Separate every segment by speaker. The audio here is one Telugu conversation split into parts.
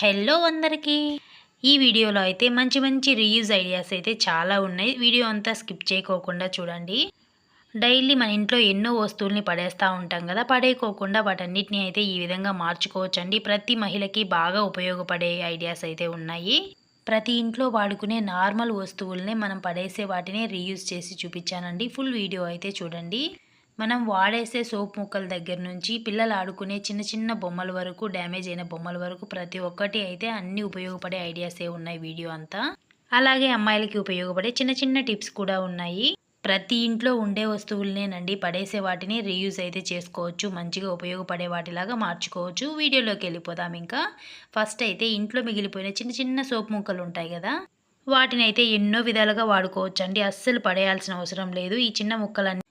Speaker 1: హలో అందరికీ. ఈ వీడియోలో అయితే మంచి మంచి రీయూజ్ ఐడియాస్ అయితే చాలా ఉన్నాయి. వీడియో అంతా స్కిప్ చేయకోకుండా చూడండి. డైలీ మన ఇంట్లో ఎన్నో వస్తువుల్ని పడేస్తూ ఉంటాం కదా. పడేయకోకుండా వాటన్నిటిని అయితే ఈ విధంగా మార్చుకోవచ్చండి. ప్రతి మహిళకి బాగా ఉపయోగపడే ఐడియాస్ అయితే ఉన్నాయి. ప్రతి ఇంట్లో వాడుకునే నార్మల్ వస్తువుల్నే మనం పడేసే వాటిని రీయూజ్ చేసి చూపించానండి. ఫుల్ వీడియో అయితే చూడండి. మనం వాడేసే సోప్ ముక్కల దగ్గర నుంచి పిల్లలు ఆడుకునే చిన్న చిన్న బొమ్మల వరకు డ్యామేజ్ అయిన బొమ్మల వరకు ప్రతి ఒక్కటి అయితే అన్ని ఉపయోగపడే ఐడియాసే ఉన్నాయి వీడియో అంతా. అలాగే అమ్మాయిలకి ఉపయోగపడే చిన్న చిన్న టిప్స్ కూడా ఉన్నాయి. ప్రతి ఇంట్లో ఉండే వస్తువులనేనండి పడేసే వాటిని రీయూజ్ అయితే చేసుకోవచ్చు. మంచిగా ఉపయోగపడే వాటిలాగా మార్చుకోవచ్చు. వీడియోలోకి వెళ్ళిపోదాం ఇంకా. ఫస్ట్ అయితే ఇంట్లో మిగిలిపోయిన చిన్న చిన్న సోప్ ముక్కలు ఉంటాయి కదా వాటిని అయితే ఎన్నో విధాలుగా వాడుకోవచ్చు అండి అస్సలు పడేయాల్సిన అవసరం లేదు. ఈ చిన్న ముక్కలన్నీ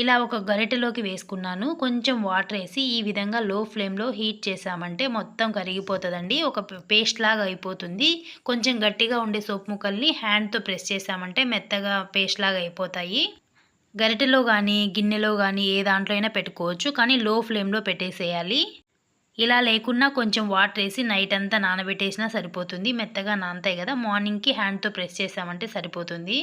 Speaker 1: ఇలా ఒక గరిటెలోకి వేసుకున్నాను. కొంచెం వాటర్ వేసి ఈ విధంగా లో ఫ్లేమ్లో హీట్ చేసామంటే మొత్తం కరిగిపోతుందండి. ఒక పేస్ట్ లాగా అయిపోతుంది. కొంచెం గట్టిగా ఉండే సోప్ ముక్కల్ని హ్యాండ్తో ప్రెస్ చేసామంటే మెత్తగా పేస్ట్ లాగా అయిపోతాయి. గరిటెలో కానీ గిన్నెలో కానీ ఏ దాంట్లో అయినా పెట్టుకోవచ్చు. కానీ లో ఫ్లేమ్లో పెట్టేసేయాలి. ఇలా లేకున్నా కొంచెం వాటర్ వేసి నైట్ అంతా నానబెట్టేసినా సరిపోతుంది. మెత్తగా నానతాయి కదా. మార్నింగ్కి హ్యాండ్తో ప్రెస్ చేసామంటే సరిపోతుంది.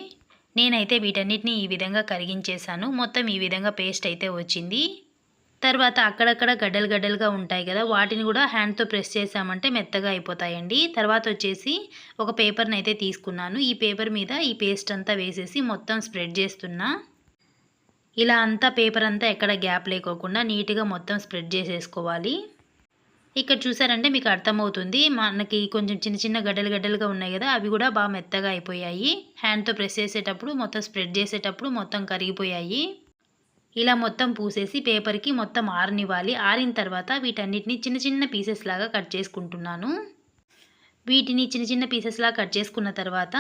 Speaker 1: నేనైతే వీటన్నిటిని ఈ విధంగా కరిగించేశాను. మొత్తం ఈ విధంగా పేస్ట్ అయితే వచ్చింది. తర్వాత అక్కడక్కడ గడ్డలు గడ్డలుగా ఉంటాయి కదా వాటిని కూడా హ్యాండ్తో ప్రెస్ చేసామంటే మెత్తగా అయిపోతాయండి. తర్వాత వచ్చేసి ఒక పేపర్ని అయితే తీసుకున్నాను. ఈ పేపర్ మీద ఈ పేస్ట్ అంతా వేసేసి మొత్తం స్ప్రెడ్ చేస్తున్నా. ఇలా అంతా పేపర్ అంతా ఎక్కడ గ్యాప్ లేకోకుండా నీట్గా మొత్తం స్ప్రెడ్ చేసేసుకోవాలి. ఇక్కడ చూసారంటే మీకు అర్థమవుతుంది. మనకి కొంచెం చిన్న చిన్న గడ్డలు గడ్డలుగా ఉన్నాయి కదా అవి కూడా బాగా మెత్తగా అయిపోయాయి. హ్యాండ్తో ప్రెస్ చేసేటప్పుడు మొత్తం స్ప్రెడ్ చేసేటప్పుడు మొత్తం కరిగిపోయాయి. ఇలా మొత్తం పూసేసి పేపర్కి మొత్తం ఆరనివ్వాలి. ఆరిన తర్వాత వీటన్నిటిని చిన్న చిన్న పీసెస్ లాగా కట్ చేసుకుంటున్నాను. వీటిని చిన్న చిన్న పీసెస్లా కట్ చేసుకున్న తర్వాత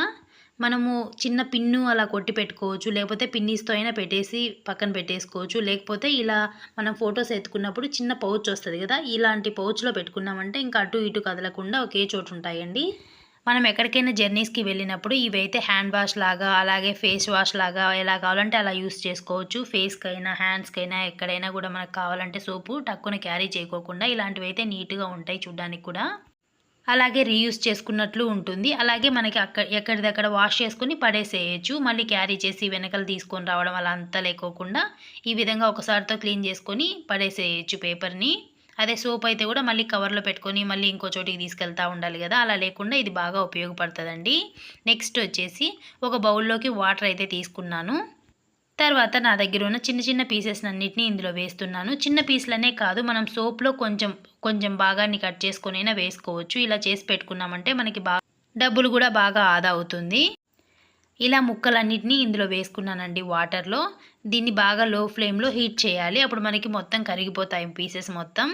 Speaker 1: మనము చిన్న పిన్ను అలా కొట్టి పెట్టుకోవచ్చు లేకపోతే పిన్నీస్తో అయినా పెట్టేసి పక్కన పెట్టేసుకోవచ్చు. లేకపోతే ఇలా మనం ఫొటోస్ ఎత్తుకున్నప్పుడు చిన్న పౌచ్ వస్తుంది కదా ఇలాంటి పౌచ్లో పెట్టుకున్నామంటే ఇంకా అటు ఇటు కదలకుండా ఒకే చోటు ఉంటాయండి. మనం ఎక్కడికైనా జర్నీస్కి వెళ్ళినప్పుడు ఇవైతే హ్యాండ్ వాష్ లాగా అలాగే ఫేస్ వాష్ లాగా ఎలా కావాలంటే అలా యూస్ చేసుకోవచ్చు. ఫేస్కి అయినా ఎక్కడైనా కూడా మనకు కావాలంటే సోపు టక్కున క్యారీ చేయకోకుండా ఇలాంటివి అయితే నీట్గా ఉంటాయి చూడ్డానికి కూడా. అలాగే రీయూస్ చేసుకున్నట్లు ఉంటుంది. అలాగే మనకి అక్కడ ఎక్కడిదక్కడ వాష్ చేసుకుని పడేసేయచ్చు. మళ్ళీ క్యారీ చేసి వెనకలు తీసుకొని రావడం అలా అంతా లేకోకుండా ఈ విధంగా ఒకసారితో క్లీన్ చేసుకొని పడేసేయచ్చు పేపర్ని. అదే సోప్ అయితే కూడా మళ్ళీ కవర్లో పెట్టుకొని మళ్ళీ ఇంకో చోటికి తీసుకెళ్తూ ఉండాలి కదా. అలా లేకుండా ఇది బాగా ఉపయోగపడుతుందండి. నెక్స్ట్ వచ్చేసి ఒక బౌల్లోకి వాటర్ అయితే తీసుకున్నాను. తర్వాత నా దగ్గర ఉన్న చిన్న చిన్న పీసెస్ అన్నిటిని ఇందులో వేస్తున్నాను. చిన్న పీసులనే కాదు మనం సోప్లో కొంచెం కొంచెం భాగాన్ని కట్ చేసుకునైనా వేసుకోవచ్చు. ఇలా చేసి పెట్టుకున్నామంటే మనకి బాగా డబ్బులు కూడా బాగా ఆదా అవుతుంది. ఇలా ముక్కలన్నిటినీ ఇందులో వేసుకున్నానండి వాటర్లో దీన్ని బాగా లో ఫ్లేమ్లో హీట్ చేయాలి. అప్పుడు మనకి మొత్తం కరిగిపోతాయి పీసెస్ మొత్తం.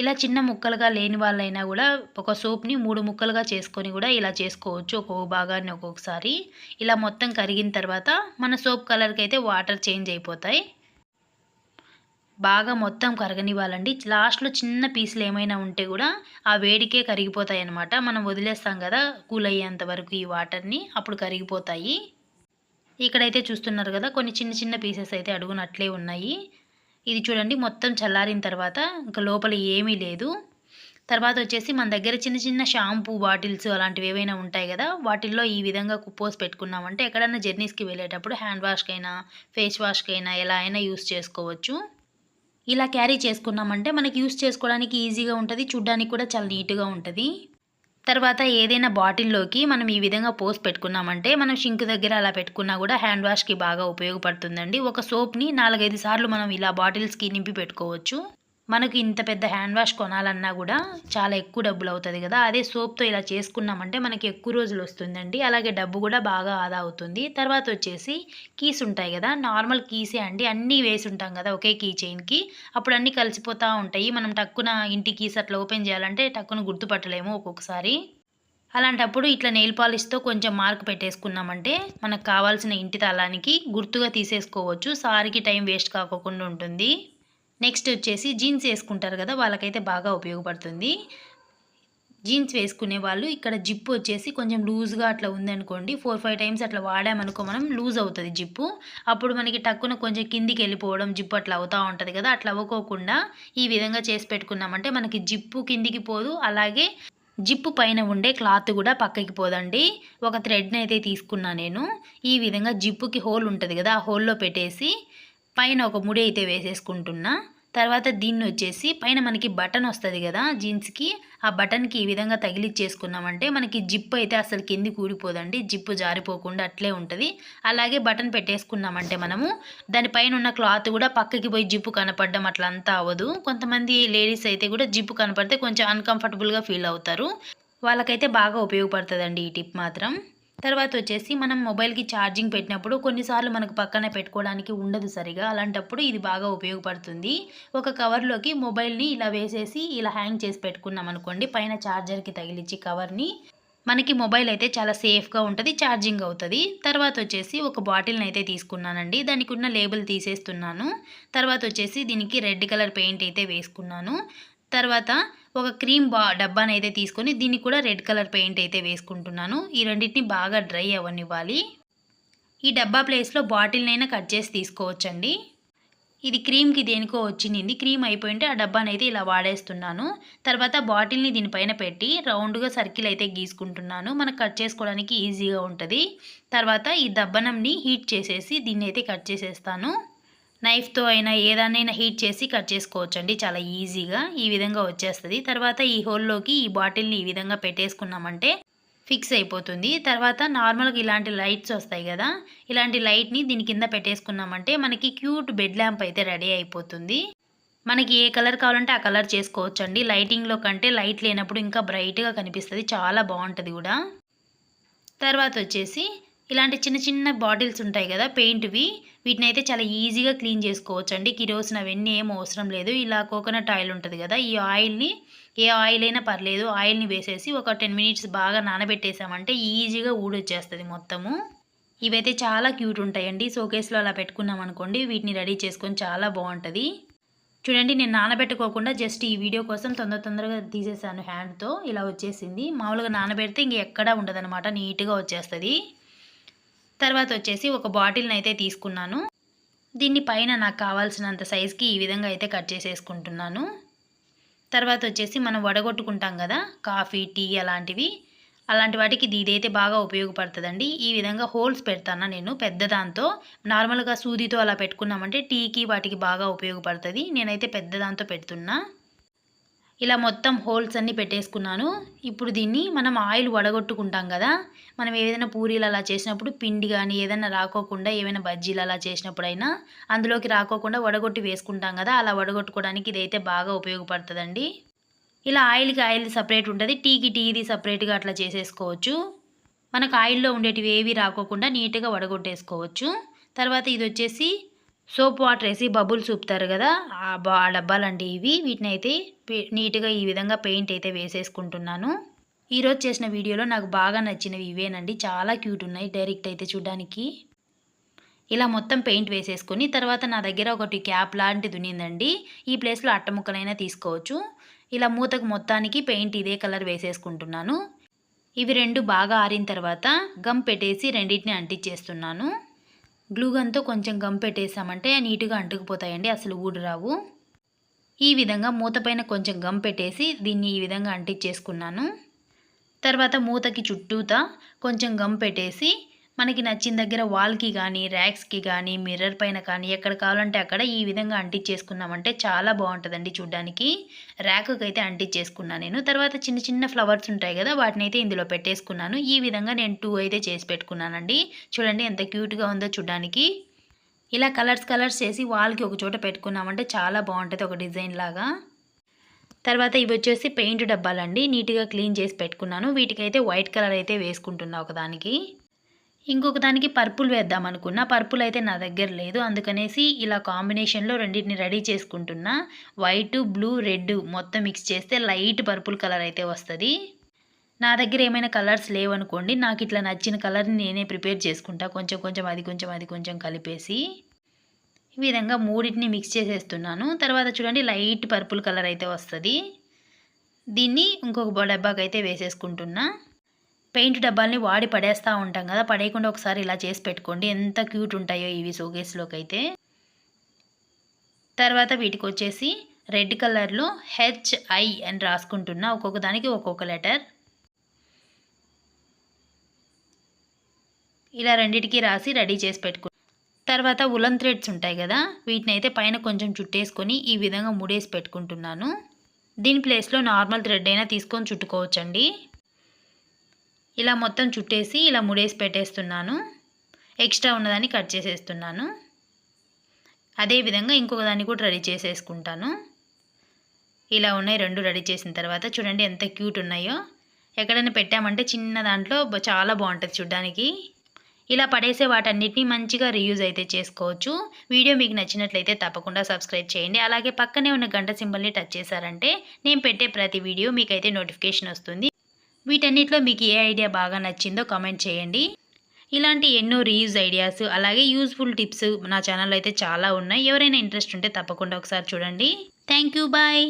Speaker 1: ఇలా చిన్న ముక్కలుగా లేని వాళ్ళైనా కూడా ఒక సోప్ని మూడు ముక్కలుగా చేసుకొని కూడా ఇలా చేసుకోవచ్చు ఒక్కొక్క భాగాన్ని ఒక్కొక్కసారి. ఇలా మొత్తం కరిగిన తర్వాత మన సోప్ కలర్కి అయితే వాటర్ చేంజ్ అయిపోతాయి. బాగా మొత్తం కరగనివ్వాలండి. లాస్ట్లో చిన్న పీసులు ఏమైనా ఉంటే కూడా ఆ వేడికే కరిగిపోతాయి అనమాట మనం వదిలేస్తాం కదా కూల్ అయ్యేంత వరకు ఈ వాటర్ని అప్పుడు కరిగిపోతాయి. ఇక్కడైతే చూస్తున్నారు కదా కొన్ని చిన్న చిన్న పీసెస్ అయితే అడుగునట్లే ఉన్నాయి. ఇది చూడండి మొత్తం చల్లారిన తర్వాత ఇంకా లోపల ఏమీ లేదు. తర్వాత వచ్చేసి మన దగ్గర చిన్న చిన్న షాంపూ బాటిల్స్ అలాంటివి ఏవైనా ఉంటాయి కదా వాటిల్లో ఈ విధంగా కుప్పోస్ పెట్టుకున్నామంటే ఎక్కడైనా జర్నీస్కి వెళ్ళేటప్పుడు హ్యాండ్ వాష్కైనా ఫేస్ వాష్కైనా ఎలా అయినా యూస్ చేసుకోవచ్చు. ఇలా క్యారీ చేసుకున్నామంటే మనకి యూస్ చేసుకోవడానికి ఈజీగా ఉంటుంది చూడ్డానికి కూడా చాలా నీట్గా ఉంటుంది. తర్వాత ఏదైనా బాటిల్లోకి మనం ఈ విధంగా పోసి పెట్టుకున్నామంటే మనం షింక్ దగ్గర అలా పెట్టుకున్నా కూడా హ్యాండ్ వాష్కి బాగా ఉపయోగపడుతుందండి. ఒక సోప్ని నాలుగైదు సార్లు మనం ఇలా బాటిల్స్కి నింపి పెట్టుకోవచ్చు. మనకు ఇంత పెద్ద హ్యాండ్ వాష్ కొనాలన్నా కూడా చాలా ఎక్కువ డబ్బులు అవుతుంది కదా. అదే సోప్తో ఇలా చేసుకున్నామంటే మనకి ఎక్కువ రోజులు వస్తుందండి. అలాగే డబ్బు కూడా బాగా ఆదా అవుతుంది. తర్వాత వచ్చేసి కీస్ ఉంటాయి కదా. నార్మల్ కీసే అండి. అన్నీ వేసి ఉంటాం కదా ఒకే కీ చైన్కి. అప్పుడు అన్నీ కలిసిపోతూ ఉంటాయి. మనం టక్కున ఇంటి కీస్ అట్లా ఓపెన్ చేయాలంటే టక్కున గుర్తుపట్టలేము ఒక్కొక్కసారి. అలాంటప్పుడు ఇట్లా నెయిల్ పాలిష్తో కొంచెం మార్క్ పెట్టేసుకున్నామంటే మనకు కావాల్సిన ఇంటి తాళానికి గుర్తుగా తీసేసుకోవచ్చు. సారికి టైం వేస్ట్ కాకోకుండా ఉంటుంది. నెక్స్ట్ వచ్చేసి జీన్స్ వేసుకుంటారు కదా వాళ్ళకైతే బాగా ఉపయోగపడుతుంది. జీన్స్ వేసుకునే వాళ్ళు ఇక్కడ జిప్పు వచ్చేసి కొంచెం లూజ్గా అట్లా ఉందనుకోండి ఫోర్ ఫైవ్ టైమ్స్ అట్లా వాడామనుకో మనం లూజ్ అవుతుంది జిప్పు. అప్పుడు మనకి టక్కున కొంచెం కిందికి వెళ్ళిపోవడం జిప్పు అట్లా అవుతూ ఉంటుంది కదా అట్లా అవ్వకోకుండా ఈ విధంగా చేసి పెట్టుకున్నామంటే మనకి జిప్పు కిందికి పోదు అలాగే జిప్పు పైన ఉండే క్లాత్ కూడా పక్కకి పోదండి. ఒక థ్రెడ్ని అయితే తీసుకున్నా నేను. ఈ విధంగా జిప్పుకి హోల్ ఉంటుంది కదా ఆ హోల్లో పెట్టేసి పైన ఒక ముడి అయితే వేసేసుకుంటున్నా. తర్వాత దీన్ని వచ్చేసి పైన మనకి బటన్ వస్తుంది కదా జీన్స్కి. ఆ బటన్కి ఈ విధంగా తగిలిచ్చేసుకున్నామంటే మనకి జిప్ అయితే అసలు కింది కూడిపోదండి జిప్పు జారిపోకుండా అట్లే ఉంటుంది. అలాగే బటన్ పెట్టేసుకున్నామంటే మనము. దానిపైన ఉన్న క్లాత్ కూడా పక్కకి పోయి జిప్పు కనపడడం అట్లా అంతా అవ్వదు. కొంతమంది లేడీస్ అయితే కూడా జిప్పు కనపడితే కొంచెం అన్కంఫర్టబుల్గా ఫీల్ అవుతారు. వాళ్ళకైతే బాగా ఉపయోగపడుతుందండి ఈ టిప్ మాత్రం. తర్వాత వచ్చేసి మనం మొబైల్కి ఛార్జింగ్ పెట్టినప్పుడు కొన్నిసార్లు మనకు పక్కన పెట్టుకోవడానికి ఉండదు సరిగా. అలాంటప్పుడు ఇది బాగా ఉపయోగపడుతుంది. ఒక కవర్లోకి మొబైల్ని ఇలా వేసేసి ఇలా హ్యాంగ్ చేసి పెట్టుకున్నాం అనుకోండి పైన ఛార్జర్కి తగిలించి కవర్ని మనకి మొబైల్ అయితే చాలా సేఫ్గా ఉంటుంది ఛార్జింగ్ అవుతుంది. తర్వాత వచ్చేసి ఒక బాటిల్ని అయితే తీసుకున్నానండి. దానికి ఉన్న లేబుల్ తీసేస్తున్నాను. తర్వాత వచ్చేసి దీనికి రెడ్ కలర్ పెయింట్ అయితే వేసుకున్నాను. తర్వాత ఒక క్రీమ్ బా డబ్బాని అయితే తీసుకొని దీన్ని కూడా రెడ్ కలర్ పెయింట్ అయితే వేసుకుంటున్నాను. ఈ రెండింటిని బాగా డ్రై అవ్వనివ్వాలి. ఈ డబ్బా ప్లేస్లో బాటిల్నైనా కట్ చేసి తీసుకోవచ్చండి. ఇది క్రీమ్కి దేనికో వచ్చింది క్రీమ్ అయిపోయింటే ఆ డబ్బాని అయితే ఇలా వాడేస్తున్నాను. తర్వాత బాటిల్ని దీనిపైన పెట్టి రౌండ్గా సర్కిల్ అయితే గీసుకుంటున్నాను. మనకు కట్ చేసుకోవడానికి ఈజీగా ఉంటుంది. తర్వాత ఈ దబ్బనంని హీట్ చేసేసి దీన్ని అయితే కట్ చేసేస్తాను. నైఫ్తో అయినా ఏదాన్నైనా హీట్ చేసి కట్ చేసుకోవచ్చండి. చాలా ఈజీగా ఈ విధంగా వచ్చేస్తుంది. తర్వాత ఈ హోల్లోకి ఈ బాటిల్ని ఈ విధంగా పెట్టేసుకున్నామంటే ఫిక్స్ అయిపోతుంది. తర్వాత నార్మల్గా ఇలాంటి లైట్స్ వస్తాయి కదా ఇలాంటి లైట్ని దీని కింద పెట్టేసుకున్నామంటే మనకి క్యూట్ బెడ్ ల్యాంప్ అయితే రెడీ అయిపోతుంది. మనకి ఏ కలర్ కావాలంటే ఆ కలర్ చేసుకోవచ్చండి. లైటింగ్లో కంటే లైట్ లేనప్పుడు ఇంకా బ్రైట్గా కనిపిస్తుంది. చాలా బాగుంటుంది కూడా. తర్వాత వచ్చేసి ఇలాంటి చిన్న చిన్న బాటిల్స్ ఉంటాయి కదా పెయింట్వి. వీటిని అయితే చాలా ఈజీగా క్లీన్ చేసుకోవచ్చు అండి కిరోసిన్ అవన్నీ ఏం అవసరం లేదు. ఇలా కోకోనట్ ఆయిల్ ఉంటుంది కదా ఈ ఆయిల్ని ఏ ఆయిల్ అయినా పర్లేదు ఆయిల్ని వేసేసి ఒక టెన్ మినిట్స్ బాగా నానబెట్టేసామంటే ఈజీగా ఊడొచ్చేస్తుంది మొత్తము. ఇవైతే చాలా క్యూట్ ఉంటాయండి. షోకేస్లో అలా పెట్టుకున్నాం అనుకోండి వీటిని రెడీ చేసుకొని చాలా బాగుంటుంది. చూడండి నేను నానబెట్టుకోకుండా జస్ట్ ఈ వీడియో కోసం తొందర తొందరగా తీసేసాను హ్యాండ్తో. ఇలా వచ్చేసింది. మామూలుగా నానబెడితే ఇంక ఎక్కడా ఉండదనమాట నీట్గా వచ్చేస్తుంది. తర్వాత వచ్చేసి ఒక బాటిల్ని అయితే తీసుకున్నాను. దీన్ని పైన నాకు కావాల్సినంత సైజ్కి ఈ విధంగా అయితే కట్ చేసేసుకుంటున్నాను. తర్వాత వచ్చేసి మనం వడగొట్టుకుంటాం కదా కాఫీ టీ అలాంటివి. అలాంటి వాటికి ఇదైతే బాగా ఉపయోగపడుతుందండి. ఈ విధంగా హోల్స్ పెడతాను నేను పెద్ద దాంతో. నార్మల్గా సూదితో అలా పెట్టుకున్నామంటే టీకి వాటికి బాగా ఉపయోగపడుతుంది. నేనైతే పెద్ద దాంతో పెడుతున్నా. ఇలా మొత్తం హోల్స్ అన్నీ పెట్టేసుకున్నాను. ఇప్పుడు దీన్ని మనం ఆయిల్ వడగొట్టుకుంటాం కదా మనం ఏదైనా పూరీలు అలా చేసినప్పుడు పిండి కానీ ఏదైనా రాకోకుండా ఏమైనా బజ్జీలు అలా చేసినప్పుడైనా అందులోకి రాకోకుండా వడగొట్టి వేసుకుంటాం కదా అలా వడగొట్టుకోవడానికి ఇదైతే బాగా ఉపయోగపడుతుందండి. ఇలా ఆయిల్కి ఆయిల్ సపరేట్ ఉంటుంది టీకి టీది సపరేట్గా అట్లా చేసేసుకోవచ్చు. మనకు ఆయిల్లో ఉండేటివి ఏవి రాకోకుండా నీట్గా వడగొట్టేసుకోవచ్చు. తర్వాత ఇది వచ్చేసి సోప్ వాటర్ వేసి బబుల్స్ ఊపుతారు కదా ఆ బా డబ్బాలండి ఇవి. వీటిని అయితే నీట్గా ఈ విధంగా పెయింట్ అయితే వేసేసుకుంటున్నాను. ఈరోజు చేసిన వీడియోలో నాకు బాగా నచ్చినవి ఇవేనండి. చాలా క్యూట్ ఉన్నాయి. డైరెక్ట్ అయితే చూడడానికి. ఇలా మొత్తం పెయింట్ వేసేసుకొని తర్వాత నా దగ్గర ఒకటి క్యాప్ లాంటిది ఉన్నిందండి. ఈ ప్లేస్లో అట్ట ముక్కలైనా తీసుకోవచ్చు. ఇలా మూతకు మొత్తానికి పెయింట్ ఇదే కలర్ వేసేసుకుంటున్నాను. ఇవి రెండు బాగా ఆరిన తర్వాత గమ్ పెట్టేసి రెండింటిని అంటించేస్తున్నాను. గ్లూగన్తో కొంచెం గమ్ పెట్టేసామంటే నీట్గా అంటుకుపోతాయండి అసలు ఊడు రావు. ఈ విధంగా మూత పైన కొంచెం గమ్ పెట్టేసి దీన్ని ఈ విధంగా అంటించేసుకున్నాను. తర్వాత మూతకి చుట్టూతా కొంచెం గమ్ పెట్టేసి మనకి నచ్చిన దగ్గర వాల్కి కానీ ర్యాక్స్కి కానీ మిర్రర్ పైన కానీ ఎక్కడ కావాలంటే అక్కడ ఈ విధంగా అంటించేసుకున్నామంటే చాలా బాగుంటుందండి చూడ్డానికి. ర్యాక్కి అయితే అంటించేసుకున్నాను నేను. తర్వాత చిన్న చిన్న ఫ్లవర్స్ ఉంటాయి కదా వాటిని అయితే ఇందులో పెట్టేసుకున్నాను. ఈ విధంగా నేను టూ అయితే చేసి పెట్టుకున్నానండి. చూడండి ఎంత క్యూట్గా ఉందో చూడ్డానికి. ఇలా కలర్స్ కలర్స్ చేసి వాల్కి ఒక చోట పెట్టుకున్నామంటే చాలా బాగుంటుంది ఒక డిజైన్ లాగా. తర్వాత ఇవి వచ్చేసి పెయింట్ డబ్బాలండి. నీట్గా క్లీన్ చేసి పెట్టుకున్నాను. వీటికైతే వైట్ కలర్ అయితే వేసుకుంటున్నా ఒకదానికి. ఇంకొక దానికి పర్పుల్ వేద్దాం అనుకున్నా. పర్పుల్ అయితే నా దగ్గర లేదు. అందుకనేసి ఇలా కాంబినేషన్లో రెండింటిని రెడీ చేసుకుంటున్నా. వైట్ బ్లూ రెడ్ మొత్తం మిక్స్ చేస్తే లైట్ పర్పుల్ కలర్ అయితే వస్తుంది. నా దగ్గర ఏమైనా కలర్స్ లేవనుకోండి నాకు ఇట్లా నచ్చిన కలర్ని నేనే ప్రిపేర్ చేసుకుంటా. కొంచెం కొంచెం అది కొంచెం అది కొంచెం కలిపేసి ఈ విధంగా మూడింటిని మిక్స్ చేసేస్తున్నాను. తర్వాత చూడండి లైట్ పర్పుల్ కలర్ అయితే వస్తుంది. దీన్ని ఇంకొక డబ్బాకి అయితే వేసేసుకుంటున్నా. పెయింట్ డబ్బాల్ని వాడి పడేస్తూ ఉంటాం కదా పడేయకుండా ఒకసారి ఇలా చేసి పెట్టుకోండి. ఎంత క్యూట్ ఉంటాయో ఇవి సోకేస్లోకి అయితే తర్వాత వీటికి వచ్చేసి రెడ్ కలర్లో హెచ్ఐ అని రాసుకుంటున్నా. ఒక్కొక్క దానికి ఒక్కొక్క లెటర్. ఇలా రెండిటికి రాసి రెడీ చేసి పెట్టుకో తర్వాత ఉలన్ థ్రెడ్స్ ఉంటాయి కదా వీటిని అయితే పైన కొంచెం చుట్టేసుకొని ఈ విధంగా ముడేసి పెట్టుకుంటున్నాను. దీని ప్లేస్లో నార్మల్ థ్రెడ్ అయినా తీసుకొని చుట్టుకోవచ్చండి. ఇలా మొత్తం చుట్టేసి ఇలా ముడేసి పెట్టేస్తున్నాను. ఎక్స్ట్రా ఉన్నదాన్ని కట్ చేసేస్తున్నాను. అదేవిధంగా ఇంకొక దాన్ని కూడా రెడీ చేసేసుకుంటాను. ఇలా ఉన్నాయి రెండు రెడీ చేసిన తర్వాత చూడండి ఎంత క్యూట్ ఉన్నాయో. ఎక్కడైనా పెట్టామంటే చిన్న దాంట్లో చాలా బాగుంటుంది చూడడానికి. ఇలా పడేసే వాటన్నిటిని మంచిగా రీయూజ్ అయితే చేసుకోవచ్చు. వీడియో మీకు నచ్చినట్లయితే తప్పకుండా సబ్స్క్రైబ్ చేయండి. అలాగే పక్కనే ఉన్న గంట సింబల్ని టచ్ చేశారంటే నేను పెట్టే ప్రతి వీడియో మీకైతే నోటిఫికేషన్ వస్తుంది. వీటన్నిటిలో మీకు ఏ ఐడియా బాగా నచ్చిందో కామెంట్ చేయండి. ఇలాంటి ఎన్నో రీయూజ్ ఐడియాస్ అలాగే యూస్ఫుల్ టిప్స్ నా ఛానల్లో అయితే చాలా ఉన్నాయి. ఎవరైనా ఇంట్రెస్ట్ ఉంటే తప్పకుండా ఒకసారి చూడండి. Thank you bye